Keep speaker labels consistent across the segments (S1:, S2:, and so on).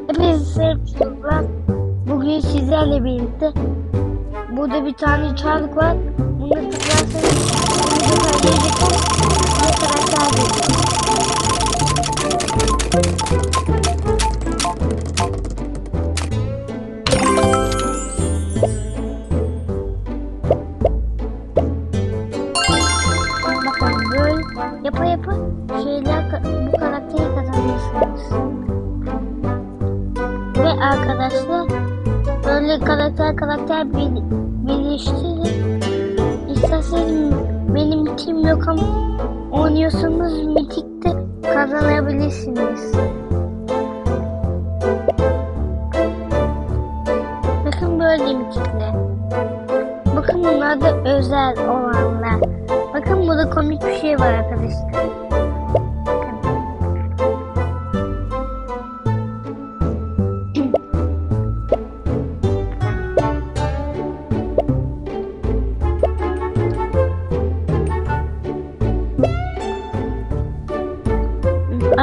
S1: Hepinize selamlar. Bugün sizlerle birlikte burada bir tane çarlık var. Bunu tıklarsanız bunu gelecekler. Bir karakter geliyor. Karakter karakter bir, birleştirin. İsterseniz benim tim yok ama oynuyorsanız mitikte kazanabilirsiniz. Bakın böyle mitikler. Bakın bunlar da özel olanlar. Bakın burada komik bir şey var arkadaşlar.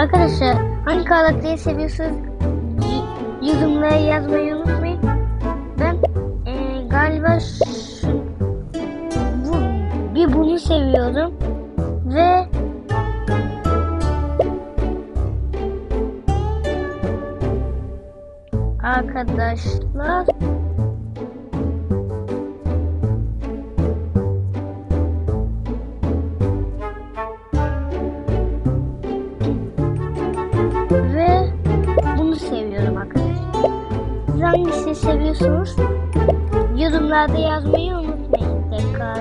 S1: Arkadaşlar hangi karakteri seviyorsunuz? Yorumlara yazmayı unutmayın. Ben eee, galiba şu, bu, bir bunu seviyorum ve arkadaşlar hangisini seviyorsunuz? Yorumlarda yazmayı unutmayın tekrar.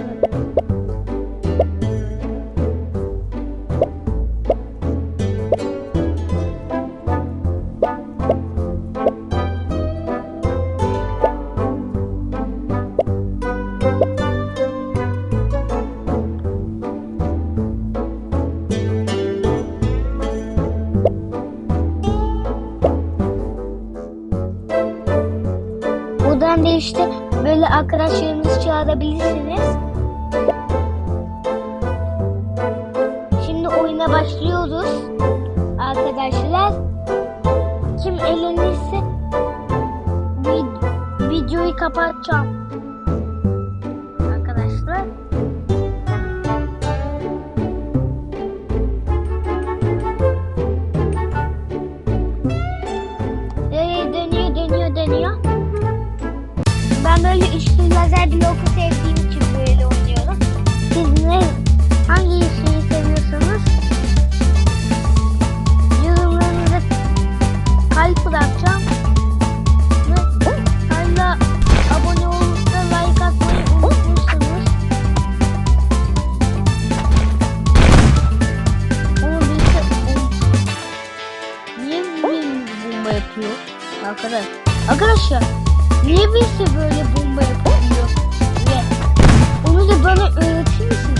S1: İşte böyle arkadaşlarınızı çağırabilirsiniz. Şimdi oyuna başlıyoruz. Arkadaşlar kim elenirse vid- videoyu kapatacağım. Kalp bırakacağım. Ve hala abone olup da like atmayı unutmuşsunuz. Onu bilse niye benim bomba yapıyor? Arkadaş. Arkadaşlar niye birisi böyle bomba yapıyor? Ve onu da bana öğretir misiniz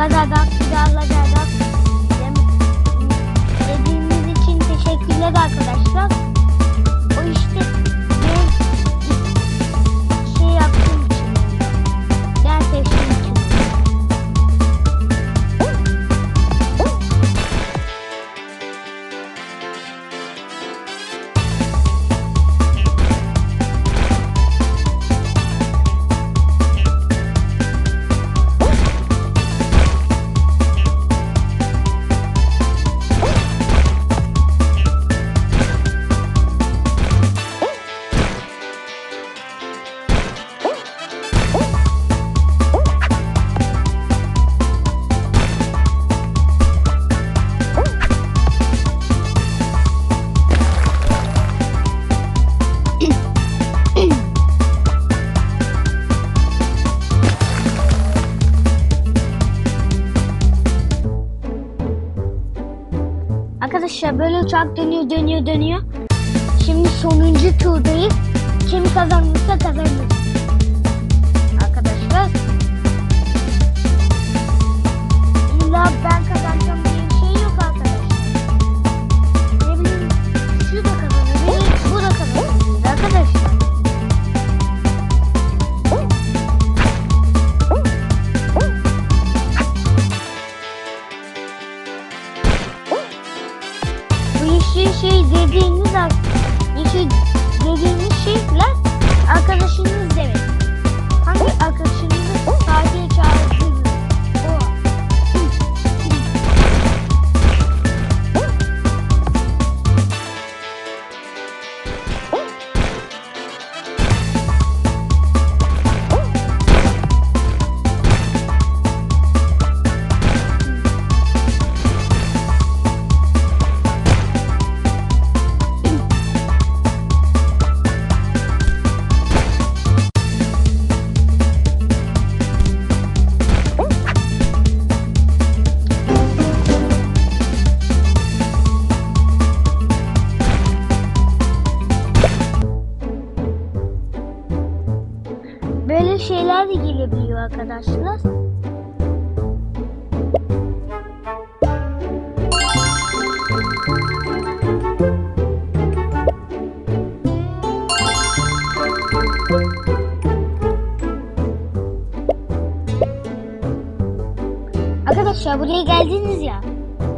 S1: Lazerden. Dem- Dediğiniz için teşekkürler arkadaşlar. Arkadaşlar böyle uçak dönüyor dönüyor dönüyor. Şimdi sonuncu turdayız. Kim kazanırsa kazanır. Arkadaşlar. İlla ben kazanacağım Yeşil şey dediğiniz yeşil dediğiniz şeyler arkadaşınız demek. Hangi arkadaşınızı şeyler de gelebiliyor arkadaşlar. Arkadaşlar buraya geldiniz ya.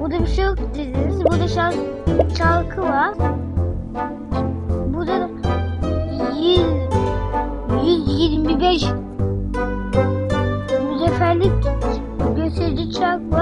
S1: Burada bir şey yok dediniz. Burada şarkı, şarkı var. 125 müzeferlik gösterici çark var.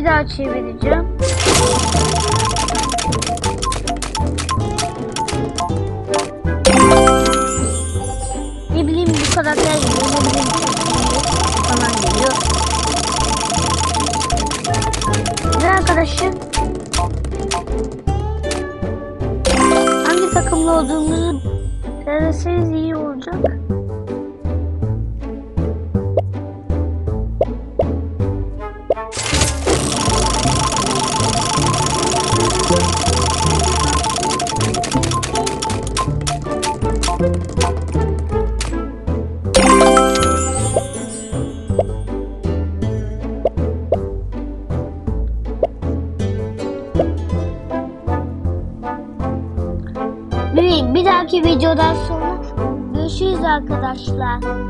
S1: Bir daha çevireceğim. Ne bileyim bu karakter geliyor, ne bileyim falan geliyor. Ve arkadaşım hangi takımlı olduğumuzu söyleseniz iyi olacak. Arkadaşlar.